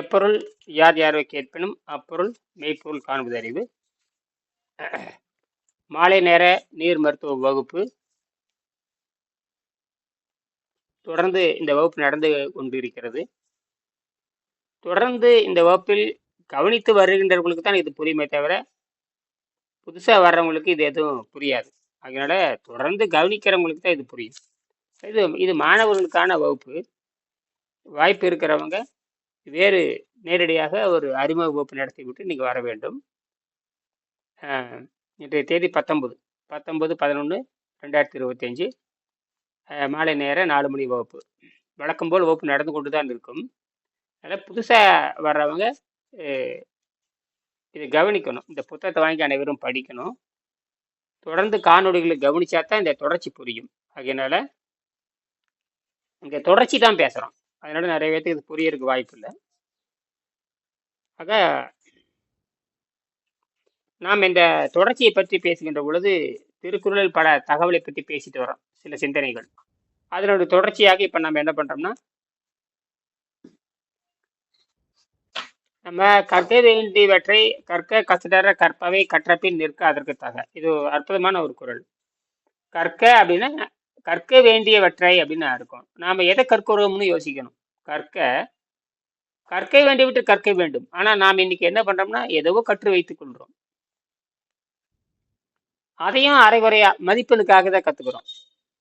எப்பொருள் யார் யாரை கேட்பினும் அப்பொருள் மெய்ப்பொருள் காண்பது அறிவு. மாலை நேர நீர் மருத்துவ வகுப்பு. தொடர்ந்து இந்த வகுப்பு நடந்து கொண்டிருக்கிறது. தொடர்ந்து இந்த வகுப்பில் கவனித்து வருகின்றவர்களுக்கு தான் இது புரியுமே தவிர புதுசாக வர்றவங்களுக்கு இது எதுவும் புரியாது. அதனால தொடர்ந்து கவனிக்கிறவங்களுக்கு தான் இது புரியும். இது இது மாணவர்களுக்கான வகுப்பு. வாய்ப்பு இருக்கிறவங்க வேறு நேரடியாக ஒரு அறிமுக வகுப்பு நடத்திவிட்டு நீங்கள் வர வேண்டும். இன்றைய தேதி பத்தொம்பது பத்தொம்பது பதினொன்று ரெண்டாயிரத்தி இருபத்தஞ்சி மாலை நேரம் நாலு மணி வகுப்பு. வழக்கம் போல் வகுப்பு நடந்து கொண்டு தான் இருக்கும். அதனால் புதுசாக வர்றவங்க இதை கவனிக்கணும். இந்த புத்தகத்தை வாங்கி அனைவரும் படிக்கணும். தொடர்ந்து காணொளிகளை கவனிச்சா தான் இந்த தொடர்ச்சி புரியும். அதனால இங்கே தொடர்ச்சி தான் பேசுகிறோம் அதனால நிறைய பேர்த்துக்கு இது புரியறதுக்கு வாய்ப்பு இல்லை. ஆக நாம் இந்த தொடர்ச்சியை பற்றி பேசுகின்ற பொழுது திருக்குறளில் பல தகவலை பற்றி பேசிட்டு வரோம் சில சிந்தனைகள். அதனோட தொடர்ச்சியாக இப்போ நம்ம என்ன பண்ணுறோம்னா நம்ம கற்க வேண்டியவற்றை கற்க கற்றுடர கற்பவை கற்றபின் நிற்க அதற்கு தக இது அற்புதமான ஒரு குறள் கற்க அப்படின்னா கற்க வேண்டியவற்றை அப்படின்னு இருக்கும் நாம் எதை கற்கிறோம்னு யோசிக்கணும். கற்க கற்க விட்டு கற்க வேண்டும். ஆனால் நாம் இன்னைக்கு என்ன பண்ணுறோம்னா எதவோ கற்று வைத்துக் கொள்கிறோம் அதையும் அரைகுறையா மதிப்பெண்ணுக்காக தான் கற்றுக்குறோம்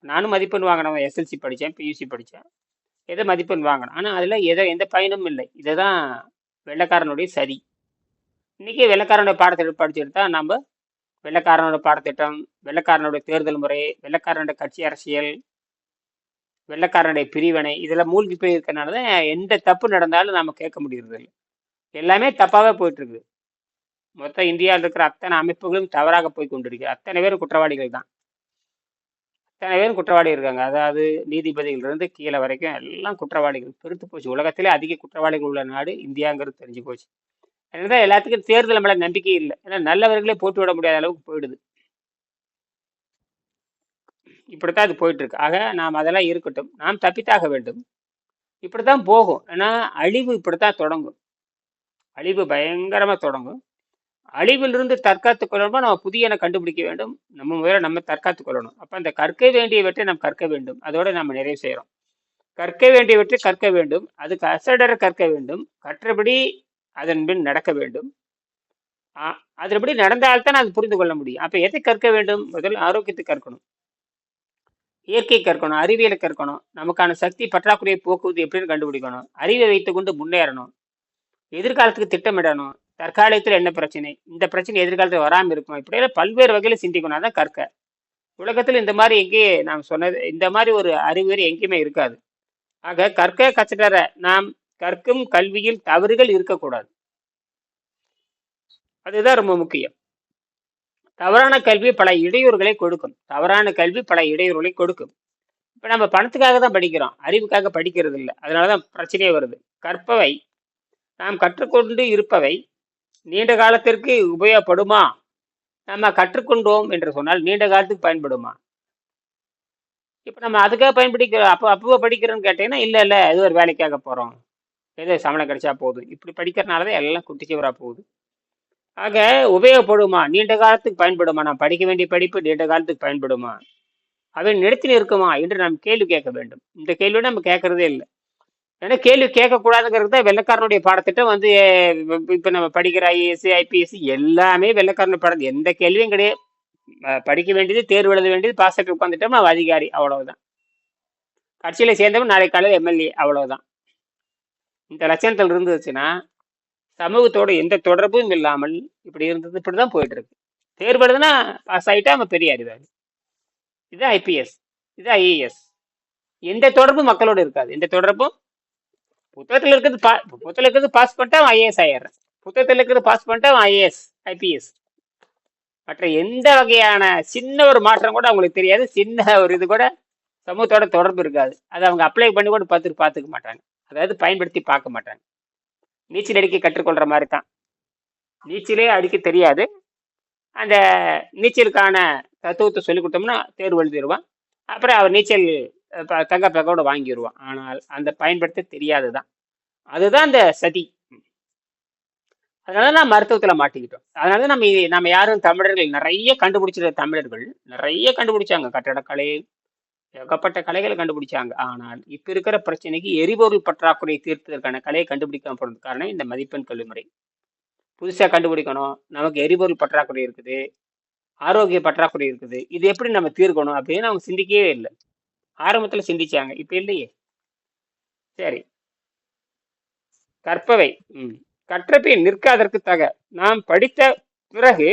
நானும் மதிப்பெண் வாங்கினவன் எஸ்எல்சி படித்தேன் பியூசி படித்தேன். எதை மதிப்பெண் வாங்கினேன் ஆனால் அதில் எதை எந்த பயனும் இல்லை. இதை தான் வெள்ளைக்காரனுடைய சதி. இன்றைக்கி வெள்ளக்காரனுடைய பாடத்திட்டம் படிச்சுட்டு தான் நம்ம வெள்ளக்காரனோட பாடத்திட்டம் வெள்ளக்காரனுடைய தேர்தல் முறை வெள்ளக்காரனுடைய கட்சி அரசியல் வெள்ளைக்காரனுடைய பிரிவினை இதெல்லாம் மூழ்கி போய் இருக்கனால தான் எந்த தப்பு நடந்தாலும் நாம் கேட்க முடியறது இல்லை. எல்லாமே தப்பாகவே போயிட்டு மொத்த இந்தியாவில் இருக்கிற அத்தனை அமைப்புகளும் தவறாக போய் கொண்டிருக்கு. அத்தனை பேரும் குற்றவாளிகள் தான். அத்தனை பேரும் குற்றவாளி இருக்காங்க. அதாவது நீதிபதிகளிலிருந்து கீழே வரைக்கும் எல்லாம் குற்றவாளிகள். பெருத்து போச்சு. உலகத்திலே அதிக குற்றவாளிகள் உள்ள நாடு இந்தியாங்கிறது தெரிஞ்சு போச்சு. அதனால எல்லாத்துக்கும் தேர்தல் மேலே நம்பிக்கை இல்லை. ஏன்னா நல்லவர்களே போட்டு விட முடியாத அளவுக்கு போயிடுது. இப்படித்தான் அது போயிட்டுருக்கு. ஆக நாம் அதெல்லாம் இருக்கட்டும். நாம் தப்பித்தாக வேண்டும். இப்படி தான் போகும். ஏன்னா அழிவு இப்படித்தான் தொடங்கும். அழிவு பயங்கரமாக தொடங்கும். அழிவிலிருந்து தற்காத்து கொள்ளணுமா? நம்ம புதியன கண்டுபிடிக்க வேண்டும். நம்ம முதல்ல நம்ம தற்காத்துக் கொள்ளணும். அப்போ அந்த கற்க வேண்டியவற்றை நாம் கற்க வேண்டும். அதோடு நம்ம நிறைவு செய்கிறோம் கற்க வேண்டியவற்றை கற்க வேண்டும். அதுக்கு அசடரை கற்க வேண்டும். கற்றபடி அதன் பின் நடக்க வேண்டும். அதன்படி நடந்தால்தான் அது புரிந்து கொள்ள முடியும். அப்போ எதை கற்க வேண்டும்? முதல் ஆரோக்கியத்தை கற்கணும். இயற்கை கற்கணும் அறிவியலை கற்கணும் நமக்கான சக்தி பற்றாக்குறையை போக்குவது எப்படின்னு கண்டுபிடிக்கணும். அறிவை வைத்துக்கொண்டு முன்னேறணும். எதிர்காலத்துக்கு திட்டமிடணும். தற்காலத்தில் என்ன பிரச்சனை? இந்த பிரச்சனை எதிர்காலத்தில் வராமல் இருக்கும். இப்படியெல்லாம் பல்வேறு வகையில் சிந்திக்கணும். தான் கற்க. உலகத்தில் இந்த மாதிரி எங்கேயே நாம் சொன்னது இந்த மாதிரி ஒரு அறிவுரை எங்கேயுமே இருக்காது. ஆக கற்க கற்றுத்தர நாம் கற்கும் கல்வியில் தவறுகள் இருக்கக்கூடாது. அதுதான் ரொம்ப முக்கியம். தவறான கல்வி பல இடையூறுகளை கொடுக்கும். தவறான கல்வி பல இடையூறுகளை கொடுக்கும். இப்போ நம்ம பணத்துக்காக தான் படிக்கிறோம். அறிவுக்காக படிக்கிறது இல்லை. அதனால தான் பிரச்சனையே வருது. கற்பவை. நாம் கற்றுக்கொண்டு இருப்பவை நீண்ட காலத்திற்கு உபயோகப்படுமா? நம்ம கற்றுக்கொண்டோம் என்று சொன்னால் நீண்ட காலத்துக்கு பயன்படுமா? இப்போ நம்ம அதுக்காக பயன்படுத்திக்கிறோம் அப்போ அப்போ படிக்கிறோன்னு கேட்டீங்கன்னா இல்லை இல்லை அது ஒரு வேலைக்காக போகிறோம் ஏதோ சம்பளம் கிடைச்சா போதும். இப்படி படிக்கிறனால தான் எல்லாம் குட்டிச்சுவராக போகுது. ஆக உபயோகப்படுமா? நீண்ட காலத்துக்கு பயன்படுமா? நான் படிக்க வேண்டிய படிப்பு நீண்ட காலத்துக்கு பயன்படுமா? அவை நிறுத்தி நிற்குமா? என்று நாம் கேள்வி கேட்க வேண்டும். இந்த கேள்வியை நம்ம கேட்கறதே இல்லை. ஏன்னா கேள்வி கேட்கக்கூடாதுங்கிறது தான் வெள்ளக்காரனுடைய பாடத்திட்டம். வந்து இப்போ நம்ம படிக்கிற ஐஏஎஸ் ஐபிஎஸ்சி எல்லாமே வெள்ளக்காரனுடைய பாடம். எந்த கேள்வியும் கிடையாது. படிக்க வேண்டியது தேர்வு எழுத வேண்டியது பாஸ் ஆகி உட்காந்துட்டோம் அவன் அதிகாரி. அவ்வளவுதான். கட்சியில் சேர்ந்தவன் நாளை காலையில் எம்எல்ஏ அவ்வளவுதான். இந்த லட்சணத்தில் இருந்துச்சுன்னா சமூகத்தோட எந்த தொடர்பும் இல்லாமல் இப்படி இருந்தது இப்படி தான் போயிட்டு இருக்கு தேர்வு பாஸ் ஆகிட்டா அவன் பெரிய அறிவாளி இது ஐபிஎஸ் இது ஐஏஎஸ் எந்த தொடர்பும் மக்களோட இருக்காது. எந்த தொடர்பும்? புத்தகத்தில் இருக்கிறது பா புத்தகத்தில் இருக்கிறது பாஸ் பண்ணிட்டா அவன் ஐஏஎஸ் ஆயிடுறான். புத்தகத்தில் இருக்கிறது பாஸ் பண்ணிட்டா அவன் ஐஏஎஸ் ஐபிஎஸ் மற்ற எந்த வகையான சின்ன ஒரு மாற்றம் கூட அவங்களுக்கு தெரியாது. சின்ன ஒரு இது கூட சமூகத்தோட தொடர்பு இருக்காது. அதை அவங்க அப்ளை பண்ணி கூட பார்த்துட்டு பார்த்துக்க மாட்டாங்க. அதாவது பயன்படுத்தி பார்க்க மாட்டாங்க. நீச்சல் அடிக்க கற்றுக்கொள்ற மாதிரி தான் நீச்சலே அடிக்க தெரியாது. அந்த நீச்சலுக்கான தத்துவத்தை சொல்லி கொடுத்தோம்னா தேர்வு எழுதிடுவான் அப்புறம் அவர் நீச்சல் அஹ், தங்க பதக்கோட வாங்கிடுவான் ஆனால் அந்த பயன்படுத்த தெரியாது தான் அதுதான் அந்த சதி. அதனால நான் மருத்துவத்தில் மாட்டிக்கிட்டோம். அதனால நம்ம நம்ம யாரும் தமிழர்கள் நிறைய கண்டுபிடிச்சிருக்க தமிழர்கள் நிறைய கண்டுபிடிச்சாங்க. கட்டடக்கலை ஏகப்பட்ட கலைகளை கண்டுபிடிச்சாங்க. ஆனால் இப்ப இருக்கிற பிரச்சனைக்கு எரிபொருள் பற்றாக்குறை தீர்ப்பதற்கான கலையை கண்டுபிடிக்காம போனது காரணம் இந்த மதிப்பெண் கல்வி முறை புதுசா கண்டுபிடிக்கணும். நமக்கு எரிபொருள் பற்றாக்குறை இருக்குது. ஆரோக்கிய பற்றாக்குறை இருக்குது. இது எப்படி நம்ம தீர்க்கணும் அப்படின்னு அவங்க சிந்திக்கவே இல்லை. ஆரம்பத்துல சிந்திச்சாங்க. இப்ப இல்லையே. சரி. கற்பவை. ம். கற்றபின் நிற்காதற்கு தக. நாம் படித்த பிறகு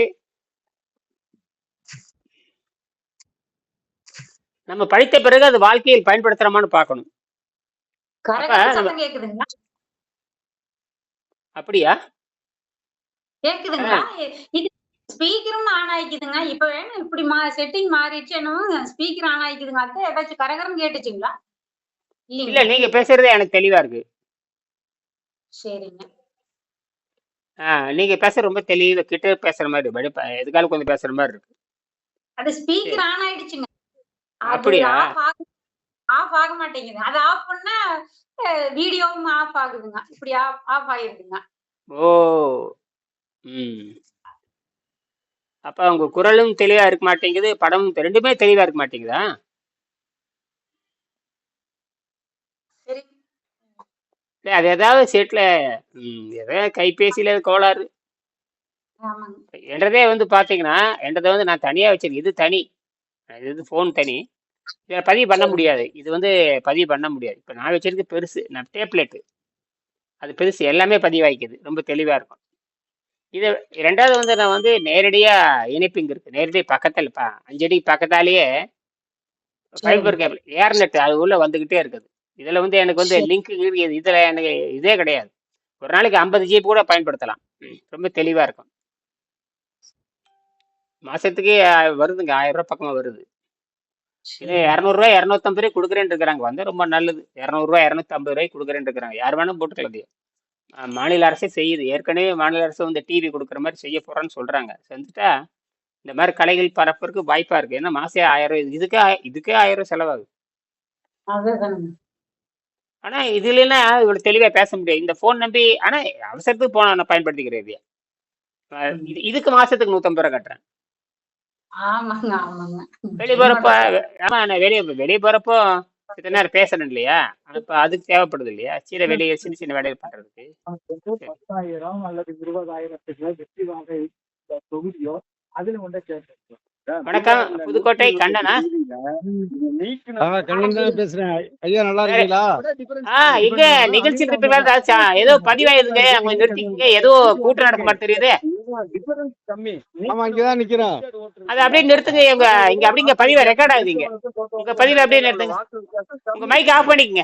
நம்ம படித்த பிறகு அது வாழ்க்கையில் பயன்படுத்துறோமான்னு பார்க்கணும். அப்படியா? கேக்குதுங்களா? இது ஸ்பீக்கரும் ஆன் ஆயிக்குதுங்க. இப்ப வேணும் இப்படி மா செட்டிங் மாறிடுச்சு என்னமோ ஸ்பீக்கர் ஆன் ஆயிக்குதுங்க. அத்தை ஏதாச்சும் கரகரம் கேட்டுச்சுங்களா? இல்ல நீங்க பேசுறதே எனக்கு தெளிவா இருக்கு. சரிங்க. நீங்க பேசுற ரொம்ப தெளிவா கிட்ட பேசுற மாதிரி எதுக்காலும் கொஞ்சம் பேசுற மாதிரி இருக்கு. அது ஸ்பீக்கர் ஆன் ஆயிடுச்சுங்க. அப்படியா? ஆஃப் ஆக மாட்டேங்குது. அது ஆஃப் பண்ணா வீடியோவும் ஆஃப் ஆகுதுங்க. இப்படி ஆஃப் ஆஃப் ஆயிருதுங்க. ஓ ம். அப்ப உங்க குரலும் தெளிவா இருக்க மாட்டேங்குது படமும் ரெண்டுமே தெளிவா இருக்க மாட்டேங்குதா? சரி. அது ஏதாவது செட்ல ஏதாவது கைபேசியில கோளாறு. என்றதே வந்து பாத்தீங்கன்னா என்றதை வந்து நான் தனியா வச்சிருக்கேன் இது தனி. இது வந்து ஃபோன் தனி. இதை பதிவு பண்ண முடியாது. இது வந்து பதிவு பண்ண முடியாது. இப்போ நான் வச்சிருக்க பெருசு நான் டேப்லெட்டு அது பெருசு எல்லாமே பதிவாகிக்குது ரொம்ப தெளிவா இருக்கும். இது ரெண்டாவது வந்து நான் வந்து நேரடியா இணைப்பிங் இருக்கு. நேரடி பக்கத்தில் பா அஞ்சடி பக்கத்தாலேயே ஃபைபர் கேபிள் ஏர்நெட் அது உள்ள வந்துகிட்டே இருக்குது. இதுல வந்து எனக்கு வந்து. லிங்க் இதுல எனக்கு இதே கிடையாது. ஒரு நாளைக்கு ஐம்பது ஜிபி கூட பயன்படுத்தலாம். ரொம்ப தெளிவா இருக்கும். மாசத்துக்கு வருதுங்க. ஆயிரம் ரூபாய் பக்கமா வருது. இது இரநூறுவா இரநூத்தம்பது ரூபாய் கொடுக்குறேன்னு இருக்கிறாங்க வந்து ரொம்ப நல்லது. இரநூறுவா இரநூத்தம்பது ரூபாய் கொடுக்குறேன்னு இருக்கிறாங்க யார் வேணாலும் போட்டுக்கலாம் மாநில அரசே செய்யுது. ஏற்கனவே மாநில அரசு வந்து டிவி கொடுக்குற மாதிரி செய்ய போறேன்னு சொல்றாங்க. செஞ்சுட்டா இந்த மாதிரி கலைகள் பரப்புறதுக்கு வாய்ப்பா இருக்கு. ஏன்னா மாசம் ஆயிரம் ரூபாய். இதுக்கே இதுக்கே ஆயிரம் ரூபாய் செலவாகுது. ஆனா இது இல்லைன்னா இவ்வளவு தெளிவா பேச முடியாது. இந்த ஃபோன் நம்பி ஆனா அவசரத்துக்கு போன நான் பயன்படுத்திக்கிறேன் இது இதுக்கு மாசத்துக்கு நூத்தம்பது ரூபாய் கட்டுறேன். ஆமாங்க ஆமாங்க. வெளியே போறப்ப ஆமா நான் வெளியே வெளியே போறப்போ இத்தனை நேரம் பேசுறேன் இல்லையா? அப்ப அதுக்கு தேவைப்படுது இல்லையா? சில வெளியே சின்ன சின்ன வேலைகள் பண்றதுக்கு. வந்து பத்தாயிரம் அல்லது இருபதாயிரத்துக்கு வெற்றி வாங்க இந்த தொகுதியோ அதுல கொண்டு சேர்த்து வணக்கம் புதுக்கோட்டை கண்ணனா பேசுறேன். ஐயா நல்லா இருக்கீங்களா? ஆ எங்க நிகழ்ச்சி ஏதோ பதிவாயிருங்க அவங்க நிறுத்திக்கங்க. ஏதோ கூட்டம் நடக்க மாதிரி தெரியுது இங்கதான் நிக்கிறோம். அதை அப்படியே நிறுத்துங்க இங்க இங்க அப்படிங்க பதிவை ரெக்கார்ட் ஆகுதுங்க. உங்க பதிவை அப்படியே நிறுத்துங்க. உங்க மைக் ஆஃப் பண்ணிக்கங்க.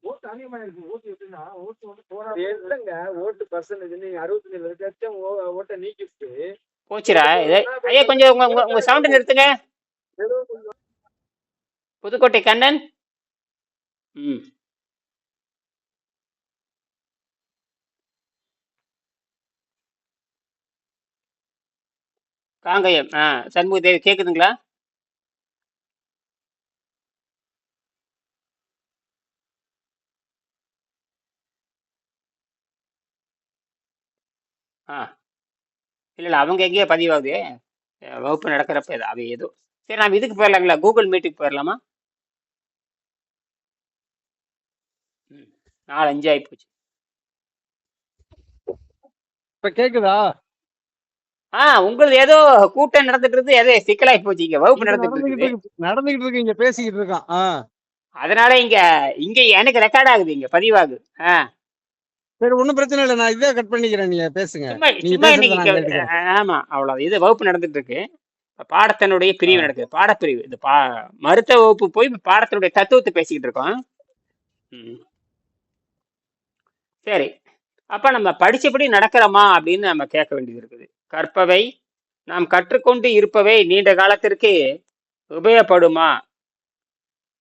ஓட்டு அதிகமா இருக்கு. ஓட்டு எப்படின்னா, ஓட்டு வந்து போரா- இல்லைங்க, ஓட்டு percentage நீங்க அறுபத்தஞ்சு லட்சம் ஓ- ஓட்டை நீக்கிட்டு இது ஐயா கொஞ்சம் உங்க உங்க உங்க சவுண்ட் நிறுத்துங்க. புதுக்கோட்டை கண்ணன். ம். காங்கயம் ஆ சண்முக தேவி கேட்குதுங்களா ஆ. இல்லை இல்லை அவங்க எங்கேயோ பதிவாகுது அஹ் வகுப்பு நடக்கிறப்ப இது அது ஏதோ. சரி நாம் இதுக்கு போயிடலாங்களா கூகுள் மீட்டுக்கு போயிடலாமா? ம் நாலு அஞ்சு ஆகி போச்சு. இப்ப கேக்குதா? ஆ உங்களுக்கு ஏதோ கூட்டம் நடந்துட்டு இருந்து ஏதோ சிக்கலாகி போச்சு இங்க வகுப்பு நடந்துட்டு இருக்கு நடந்துகிட்டு இருக்கு இங்க பேசிக்கிட்டு இருக்கான் அதனால இங்க இங்க எனக்கு ரெக்கார்ட் ஆகுது இங்க பதிவாகுது ஆ. சரி ஒண்ணும் பிரச்சனை இல்லை நான் இதே கட் பண்ணிக்கிறேன் நீங்க பேசுங்க. ஆமா அவ்வளவு இது வகுப்பு நடந்துட்டு இருக்கு. பாடத்தினுடைய. பிரிவு நடக்குது பாடப்பிரிவு. இந்த பா மருத்துவ வகுப்பு போய் பாடத்தினுடைய தத்துவத்தை பேசிக்கிட்டு இருக்கோம். சரி. அப்ப நம்ம படிச்சபடி நடக்கிறோமா அப்படின்னு நம்ம கேட்க வேண்டியது இருக்குது. கற்பவை நாம் கற்றுக்கொண்டு இருப்பவை நீண்ட காலத்திற்கு உபயோகப்படுமா?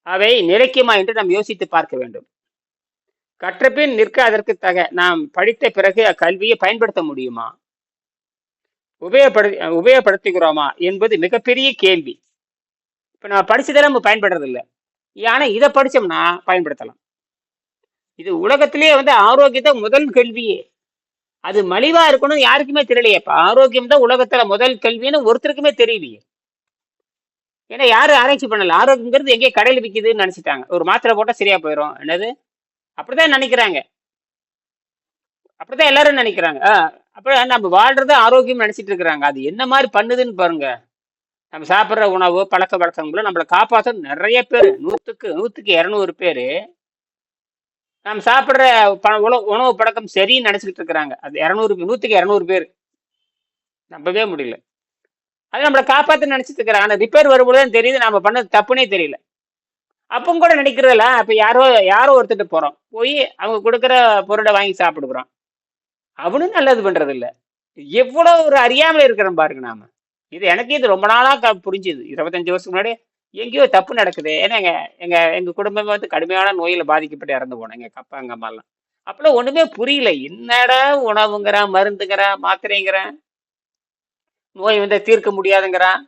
அவை நிலைக்குமா என்று நாம் யோசித்து பார்க்க வேண்டும். கற்றபின் நிற்க அதற்கு தக நாம் படித்த பிறகு அக்கல்வியை பயன்படுத்த முடியுமா? உபயோகப்படு உபயோகப்படுத்துகிறோமா என்பது மிகப்பெரிய கேள்வி. இப்போ நம்ம படிச்சதெல்லாம் நம்ம பயன்படுறதில்லை. ஆனால் இதை படித்தோம்னா பயன்படுத்தலாம். இது உலகத்திலேயே வந்து ஆரோக்கியத்தை முதல் கேள்வியே. அது மலிவா இருக்கணும் யாருக்குமே தெரியலையேப்பா. ஆரோக்கியம் தான் உலகத்துல முதல் கல்வின்னு ஒருத்தருக்குமே தெரியலையே. ஏன்னா யாரும் ஆராய்ச்சி பண்ணல? ஆரோக்கியங்கிறது எங்கேயே கடையில் விற்கிதுன்னு நினைச்சிட்டாங்க. ஒரு மாத்திரை போட்டா சரியா போயிடும் என்னது? அப்படிதான் நினைக்கிறாங்க. அப்படிதான் எல்லாரும் நினைக்கிறாங்க. அப்புறம் நம்ம வாழ்றத ஆரோக்கியம் நினைச்சிட்டு இருக்கிறாங்க. அது என்ன மாதிரி பண்ணுதுன்னு பாருங்க. நம்ம சாப்பிட்ற உணவு பழக்க வழக்கங்களும் நம்மளை காப்பாற்ற நிறைய பேர். நூற்றுக்கு நூற்றுக்கு இரநூறு பேர் நம்ம சாப்பிட்ற ப உணவு உணவு பழக்கம் சரின்னு நினைச்சிட்டு இருக்கிறாங்க. அது இரநூறு நூற்றுக்கு இரநூறு பேர். நம்பவே முடியல. அது நம்மளை காப்பாற்ற நினச்சிட்டு இருக்கிறாங்க. ஆனால் ரிப்பேர் வரும்போது தான் தெரியுது நம்ம பண்ணது தப்புனே தெரியல. அப்பவும் கூட நினைக்கிறதில்ல. அப்போ யாரோ யாரோ ஒருத்தட்டு போகிறோம் போய் அவங்க கொடுக்குற பொருளை வாங்கி சாப்பிடுக்குறோம். அவனும் நல்லது பண்ணுறது இல்லை எவ்வளோ ஒரு அறியாமல் இருக்கிறோம் பாருங்க நாம. இது எனக்கு இது ரொம்ப நாளாக க- புரிஞ்சுது. இருபத்தஞ்சு வருஷத்துக்கு முன்னாடி எங்கேயோ தப்பு நடக்குது. ஏன்னா எங்க எங்க எங்க குடும்பமே வந்து கடுமையான நோயில பாதிக்கப்பட்டு இறந்து போனோம். எங்க அப்பா எங்க அம்மா எல்லாம். அப்பெல்லாம் ஒண்ணுமே புரியல. என்னடா உணவுங்கிறான் மருந்துங்கிறான் மாத்திரைங்கிறான் நோய் வந்து தீர்க்க முடியாதுங்கிறான்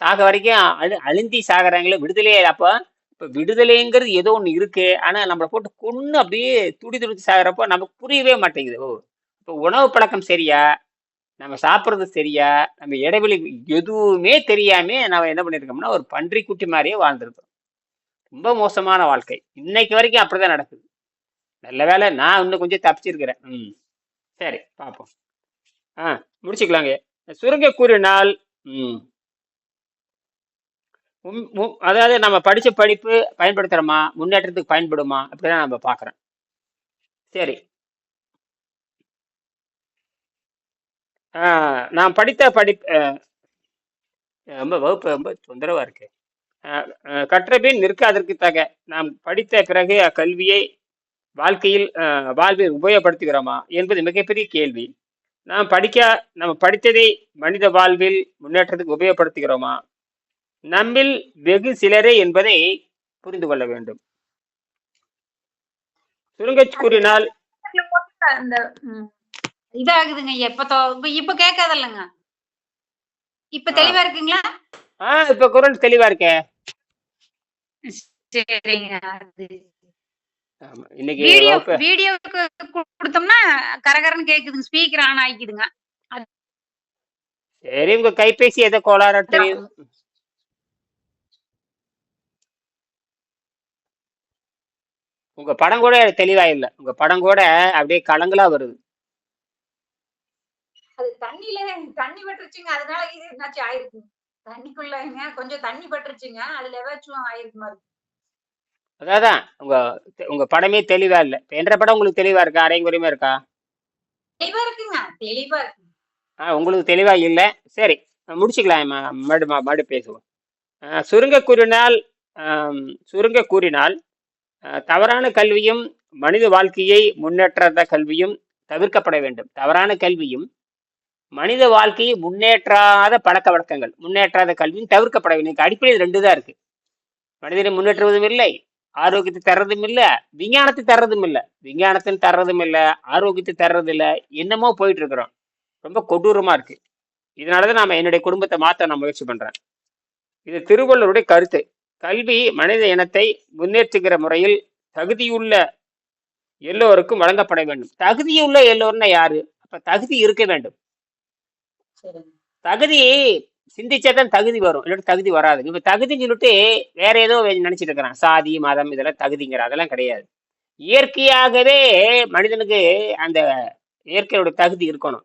சாக வரைக்கும் அழு அழுந்தி சாகிறாங்களே விடுதலையே அப்போ இப்போ விடுதலைங்கிறது ஏதோ ஒன்று இருக்கு. ஆனா நம்மளை போட்டு கொன்று அப்படியே துடி துடிச்சு சாகுறப்போ நமக்கு புரியவே மாட்டேங்குது. ஓ இப்போ உணவு பழக்கம் சரியா? நம்ம சாப்பிட்றது சரியா? நம்ம இடைவெளி எதுவுமே தெரியாமே நம்ம என்ன பண்ணியிருக்கோம்னா ஒரு பன்றி குட்டி மாதிரியே வாழ்ந்துருக்கோம் ரொம்ப மோசமான வாழ்க்கை. இன்னைக்கு வரைக்கும் அப்படிதான் நடக்குது. நல்ல வேளை நான் இன்னும் கொஞ்சம் தப்பிச்சிருக்கிறேன். ம். சரி பார்ப்போம் ஆ முடிச்சுக்கலாங்க. சுருங்க கூறினால் ம். உம் அதாவது நம்ம படித்த படிப்பு பயன்படுத்துகிறோமா முன்னேற்றத்துக்கு பயன்படுமா? அப்படிதான் நம்ம பார்க்குறோம் சரி. ஆ, நான் படித்த படிப்பு அஹ், ரொம்ப வகுப்பு ரொம்ப தொந்தரவா இருக்கு. அஹ், அஹ், கற்றபின் நிற்காதற்கு தக. நாம் படித்த பிறகு அக்கல்வியை வாழ்க்கையில் அஹ், வாழ்வில் உபயோகப்படுத்துகிறோமா என்பது மிகப்பெரிய கேள்வி. நாம் படிக்க நம்ம படித்ததை மனித வாழ்வில் முன்னேற்றத்துக்கு உபயோகப்படுத்துகிறோமா? நம்மில் வெகு சிலரே என்பதை புரிந்து கொள்ள வேண்டும். சுருங்கச் கூறினால் அந்த இதாகுதுங்க ஐயா. இப்ப இப்ப இப்ப கேட்காதல்லங்க இப்ப ஆ. தெளிவா இருக்குங்களா? ஆ இப்ப குரல் தெளிவா இருக்கே. சரிங்க இன்னைக்கு வீடியோ வீடியோக்கு கொடுத்தோம்னா கரகரன்னு கேக்குதுங்க ஸ்பீக்கர் ஆன் ஆகிக்குதுங்க சரி உங்க கைபேசி எதை கோளாறா தெரியுது உங்க படம் கூட தெளிவா இல்ல. உங்க படம் கூட அப்படியே கலங்களா வருது. அது தண்ணியில தண்ணி பட்டுருச்சுங்க. அதனால இது என்னாச்சும் ஆயிருக்கு. தண்ணிக்குள்ளங்க கொஞ்சம் தண்ணி பட்டுருச்சுங்க. அதுல ஏதாச்சும் ஆயிருக்கு மாதிரி. அதான் உங்க உங்க படமே தெளிவா இல்ல. என்ற படம் உங்களுக்கு தெளிவா இருக்கா? அரைங்குறையுமா இருக்கா? தெளிவா இருக்குங்க. தெளிவா இருக்கு. ஆ உங்களுக்கு தெளிவா இல்ல. சரி முடிச்சுக்கலாம் மறுபடி மறுபடி பேசுவோம். சுருங்க கூறினால் சுருங்க கூறினால் தவறான கல்வியும் மனித வாழ்க்கையை முன்னேற்றாத கல்வியும் தவிர்க்கப்பட வேண்டும். தவறான கல்வியும் மனித வாழ்க்கையை முன்னேற்றாத பழக்க வழக்கங்கள் முன்னேற்றாத கல்வியும் தவிர்க்கப்பட வேண்டும் அடிப்படையில் ரெண்டு தான் இருக்கு. மனிதனை முன்னேற்றுவதும் இல்லை ஆரோக்கியத்தை தர்றதும் இல்லை விஞ்ஞானத்தை தர்றதும் இல்லை. விஞ்ஞானத்தை தர்றதும் இல்லை ஆரோக்கியத்தை தர்றது இல்லை என்னமோ போயிட்டு இருக்கிறோம். ரொம்ப கொடூரமா இருக்கு. இதனாலதான் நாம என்னுடைய குடும்பத்தை மாத்த நான் முயற்சி பண்றேன். இது திருவள்ளுவருடைய கருத்து. கல்வி மனித இனத்தை முன்னேற்றுகிற முறையில் தகுதியுள்ள எல்லோருக்கும் வழங்கப்பட வேண்டும். தகுதியுள்ள எல்லோருன்னா யாரு? அப்ப தகுதி இருக்க வேண்டும். தகுதி சிந்திச்சாதான் தகுதி வரும். இல்லாட்டி தகுதி வராது. இப்ப தகுதின்னு சொல்லிட்டு வேற ஏதோ நினைச்சிட்டு இருக்கிறான். சாதி மதம் இதெல்லாம் தகுதிங்கிற அதெல்லாம் கிடையாது. இயற்கையாகவே மனிதனுக்கு அந்த இயற்கையோட தகுதி இருக்கணும்.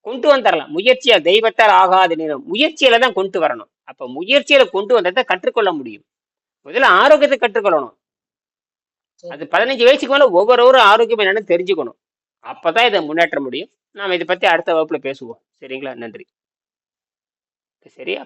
கொண்டு வந்துடலாம் முயற்சியா தெய்வத்தால் ஆகாது நேரம். முயற்சியில தான் கொண்டு வரணும். அப்ப முயற்சியில கொண்டு வந்ததை கற்றுக்கொள்ள முடியும். முதல்ல ஆரோக்கியத்தை கற்றுக்கொள்ளணும். அது பதினஞ்சு வயசுக்கு மேல ஒவ்வொருவரும் ஆரோக்கியம் என்னன்னு தெரிஞ்சுக்கணும். அப்பதான் இதை முன்னேற்ற முடியும். நாம இதை பத்தி அடுத்த வகுப்புல பேசுவோம். சரிங்களா? நன்றி. சரியா?